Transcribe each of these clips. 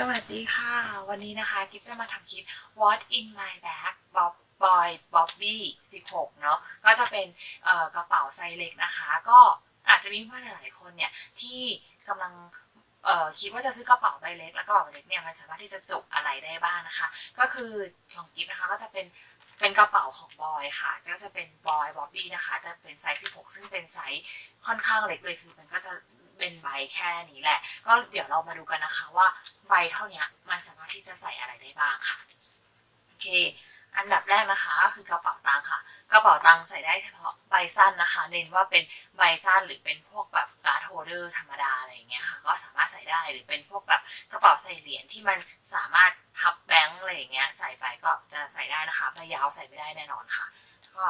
สวัสดีค่ะ วันนี้นะคะกิฟจะมาทำคลิป What in my bag Bob Boy Bobby 16 เนาะก็จะเป็นกระเป๋าไซส์เล็กนะคะ ก็อาจจะมีเพื่อนหลายคนเนี่ย ที่กำลังคิดว่าจะซื้อกระเป๋าใบเล็ก แล้วกระเป๋าเล็กเนี่ยมันสามารถที่จะจุอะไรได้บ้างนะคะ ก็คือของกิฟนะคะก็จะเป็นเป็นกระเป๋าของบอยค่ะ ก็จะเป็นบอยบ๊อบบี้นะคะ จะเป็นไซส์ 16 ซึ่งเป็นไซส์ค่อนข้างเล็กเลย คือมันก็จะ เป็นใบแค่นี้แหละ ก็เดี๋ยวเรามาดูกันนะคะว่าใบเท่านี้มันสามารถที่จะใส่อะไรได้บ้างค่ะโอเค อันดับแรกนะคะก็คือกระเป๋าตังค่ะ กระเป๋าตังใส่ได้เฉพาะใบสั้นนะคะ เน้นว่าเป็นใบสั้นหรือเป็นพวกแบบการ์ดโฮเดอร์ธรรมดาอะไรอย่างเงี้ยค่ะก็สามารถใส่ได้หรือเป็นพวกแบบกระเป๋าใส่เหรียญที่มันสามารถพับแบงค์อะไรอย่างเงี้ยใส่ไปก็จะใส่ได้นะคะใบยาวใส่ไม่ได้แน่นอนค่ะก็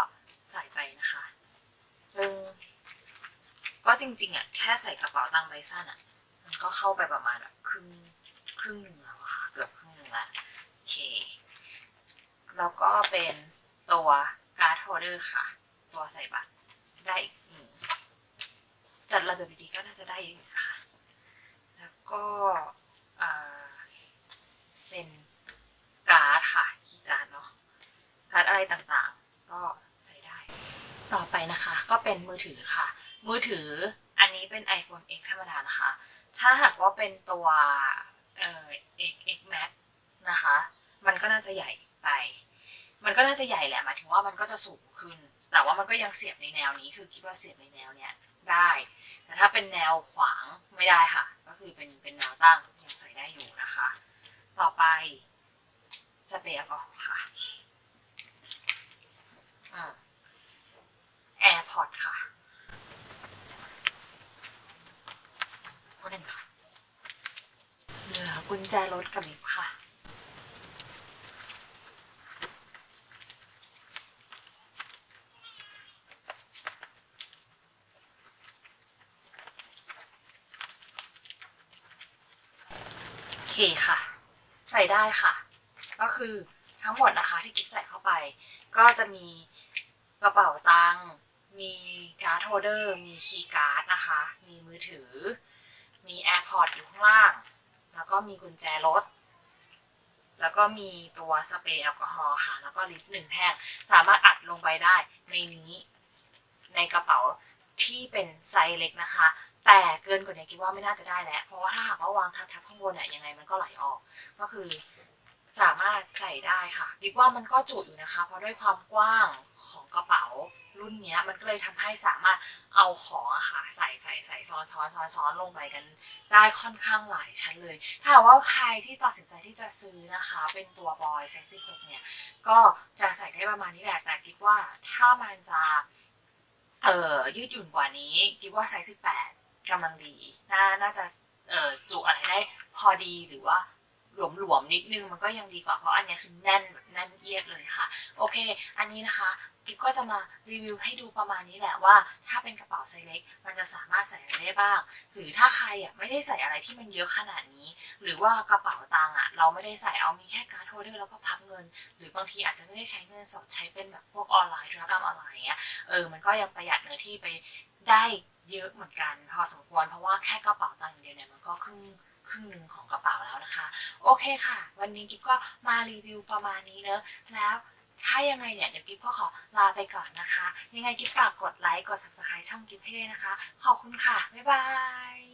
ใส่ไปนะคะซึ่ง ก็จริง ๆอะแค่ใส่กระเป๋าตังค์ใบสั้นอะ มันก็เข้าไปประมาณแบบครึ่งครึ่งหนึ่งแล้วค่ะ เกือบครึ่งหนึ่งละโอเค แล้วก็เป็นตัวการ์ดโฮเดอร์ค่ะ ตัวใส่บัตรได้อีกหนึ่งจัดระเบียบดีๆก็น่าจะได้อยู่นะคะแล้วก็เอ่อเป็นการ์ดค่ะคีย์การ์ดเนาะการ์ดอะไรต่างๆ ก็ใส่ได้ ต่อไปนะคะ ก็เป็นมือถือค่ะ มือถืออันนี้เป็น iPhone X ธรรมดานะคะ ถ้าหากว่าเป็นตัวเอ่อ X X Max นะคะ มันก็น่าจะใหญ่ไป มันก็น่าจะใหญ่แหละหมายถึงว่ามันก็จะสูงขึ้น แต่ว่ามันก็ยังเสียบในแนวนี้ คือคิดว่าเสียบในแนวเนี้ยได้ แต่ถ้าเป็นแนวขวางไม่ได้ค่ะ ก็คือเป็นเป็นแนวตั้งยังใส่ได้อยู่นะคะ ต่อไปสเปรย์แอลกอฮอล์ค่ะแอร์พอร์ตค่ะโอ้เด่นค่ะเหลือกุ ญแจรถกับลิฟต์ค่ะ โอเคค่ะ ใส่ได้ค่ะ ก็คือทั้งหมดนะคะที่กิ๊บใส่เข้าไป ก็จะมีกระเป๋าตังค์มีการ์ดโฮเดอร์ มีคีย์การ์ดนะคะ มีมือถือ มี AirPods อยู่ข้างล่าง แล้วก็มีกุญแจรถ แล้วก็มีตัวสเปรย์แอลกอฮอล์ค่ะ แล้วก็ลิตรหนึ่งแท่งสามารถอัดลงไปได้ในนี้ ในกระเป๋าที่เป็นไซส์เล็กนะคะ แต่เกินกว่านี้คิดว่าไม่น่าจะได้แหละเพราะว่าถ้าหากว่าวางทับทับข้างบนเนี่ยยังไงมันก็ไหลออก ก็คือ สามารถใส่ได้ค่ะคิดว่ามันก็จุอยู่นะคะ เพราะด้วยความกว้างของกระเป๋ารุ่นนี้มันก็เลยทำให้สามารถเอาของอะค่ะใส่ใส่ใส่ซ้อนซ้อนซ้อนซ้อนลงไปกันได้ค่อนข้างหลายชั้นเลย ถ้าว่าใครที่ตัดสินใจที่จะซื้อนะคะ เป็นตัวบอยเซ็กซี่หกเนี่ย ก็จะใส่ได้ประมาณนี้แหละแต่คิดว่าถ้ามันจะเอ่อยืดหยุ่นกว่านี้คิดว่าไซส์18กำลังดี น่าน่าจะเอ่อจุอะไรได้พอดีหรือว่า หลวมๆนิดนึงมันก็ยังดีกว่าเพราะอันนี้คือแน่นแบบแน่นเอียดเลยค่ะ โอเค อันนี้นะคะกิ๊บก็จะมารีวิวให้ดูประมาณนี้แหละว่า ถ้าเป็นกระเป๋าไซส์เล็ก มันจะสามารถใส่อะไรได้บ้าง หรือถ้าใครอะไม่ได้ใส่อะไรที่มันเยอะขนาดนี้ หรือว่ากระเป๋าตังค์อะเราไม่ได้ใส่เอามีแค่การ์ดโฮลเดอร์แล้วก็พับเงิน หรือบางทีอาจจะไม่ได้ใช้เงินสดใช้เป็นแบบพวกออนไลน์ธุรกรรมออนไลน์อย่างเงี้ยเออมันก็ยังประหยัดเนื้อที่ไปได้เยอะเหมือนกัน พอสมควรเพราะว่าแค่กระเป๋าตังค์อย่างเดียวเนี่ยมันก็ครึ่ง ครึ่งหนึ่งของกระเป๋าแล้วนะคะ โอเคค่ะ วันนี้กิ๊บก็มารีวิวประมาณนี้เนอะแล้วถ้ายังไงเนี่ยเดี๋ยวกิ๊บก็ขอลาไปก่อนนะคะ ยังไงกิ๊บฝากกดไลค์กด subscribe ช่องกิ๊บให้ด้วยนะคะ ขอบคุณค่ะ บ๊ายบาย